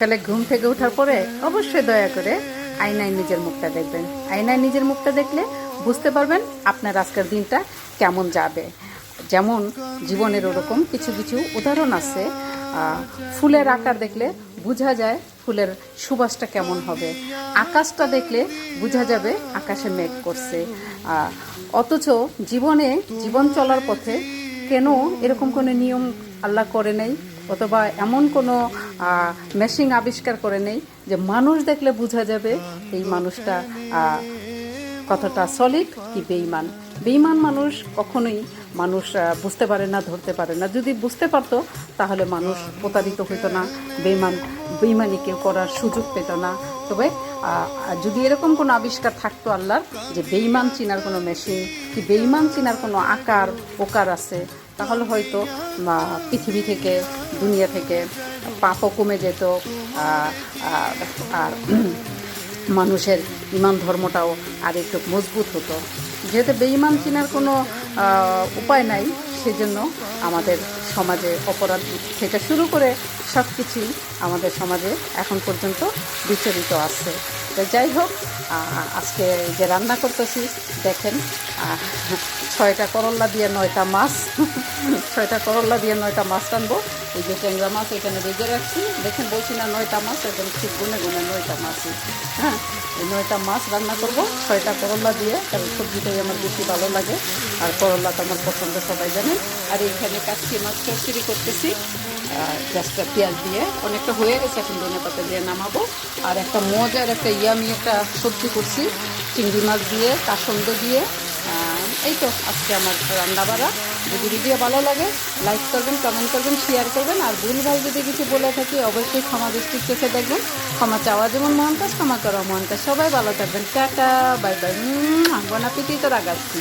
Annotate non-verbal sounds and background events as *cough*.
সকালে ঘুম থেকে ওঠার পরে অবশ্যই দয়া করে আয়নায় নিজের মুখটা দেখবেন। আয়নায় নিজের মুখটা দেখলে বুঝতে পারবেন আপনার আজকের দিনটা কেমন যাবে। যেমন জীবনের ওরকম কিছু কিছু উদাহরণ আছে ফুলের আকার দেখলে বোঝা যায় ফুলের সুবাসটা কেমন হবে। আকাশটা দেখলে বোঝা যাবে আকাশে মেঘ করছে। অথচ জীবনে জীবন চলার পথে কেন এরকম কোনো নিয়ম আল্লাহ করে নেই? অথবা এমন কোনো মেশিন আবিষ্কার করে নেই যে মানুষ দেখলে বোঝা যাবে এই মানুষটা কতটা সলিড কি বেইমান বেইমান মানুষ কখনোই মানুষ বুঝতে পারে না, ধরতে পারে না। যদি বুঝতে পারতো, তাহলে মানুষ প্রতারিত হইতো না বেইমান বেইমানি কেউ করার সুযোগ পেত না। তবে যদি এরকম কোনো আবিষ্কার থাকতো আল্লাহর, যে বেইমান চিনার কোনো মেশিন কি বেইমান চিনার কোনো আকার, প্রকার আছে তাহলে হয়তো পৃথিবী থেকে, দুনিয়া থেকে পাপও কমে যেত আর *clears throat* মানুষের ইমান ধর্মটাও আর একটু মজবুত হতো। যেহেতু বেঈমান চিনার কোনো উপায় নাই, সেজন্য আমাদের সমাজে অপরাধ থেকে শুরু করে সব কিছুই আমাদের সমাজে এখন পর্যন্ত বিচরিত আছে। তো যাই হোক আজকে যে রান্না করতেছি, দেখেন ছয়টা করল্লা দিয়ে নয়টা মাছ *laughs* ছয়টা করল্লা দিয়ে নয়টা মাছ টানবো। এই যে ট্যাংরা মাছ এখানে রেজে রাখছি। দেখেন বলছি না নয়টা মাছ, একদম ঠিক গুনে গুনে নয়টা মাছই হ্যাঁ এই নয়টা মাছ রান্না করব। ছয়টা করল্লা দিয়ে কারণ সবজিটাই আমার বেশি ভালো লাগে। আর করল্লা তো আমার পছন্দ, সবাই জানেন আর এইখানে কাচ্চি মাছ চচ্চড়ি করতেছি। জাস্ট পেঁয়াজ দিয়ে। অনেকটা হয়ে গেছে, এখন ধনে পাতা দিয়ে নামাবো। আর একটা মজার একটা ইয়ামি একটা সবজি করছি। চিংড়ি মাছ দিয়ে, কাসন্দ দিয়ে এই তো, আজকে আমার রান্না বাড়া। যদি ভিডিও ভালো লাগে লাইক করবেন কমেন্ট করবেন শেয়ার করবেন। আর ভুল ভাই যদি কিছু বলে থাকি, অবশ্যই ক্ষমা দৃষ্টির চোখে দেখবেন। ক্ষমা চাওয়া যেমন মহান কাজ ক্ষমা করা মহান কাজ সবাই ভালো থাকবেন। টাটা বাই বাই বনাপিটি তো রাগাচ্ছি।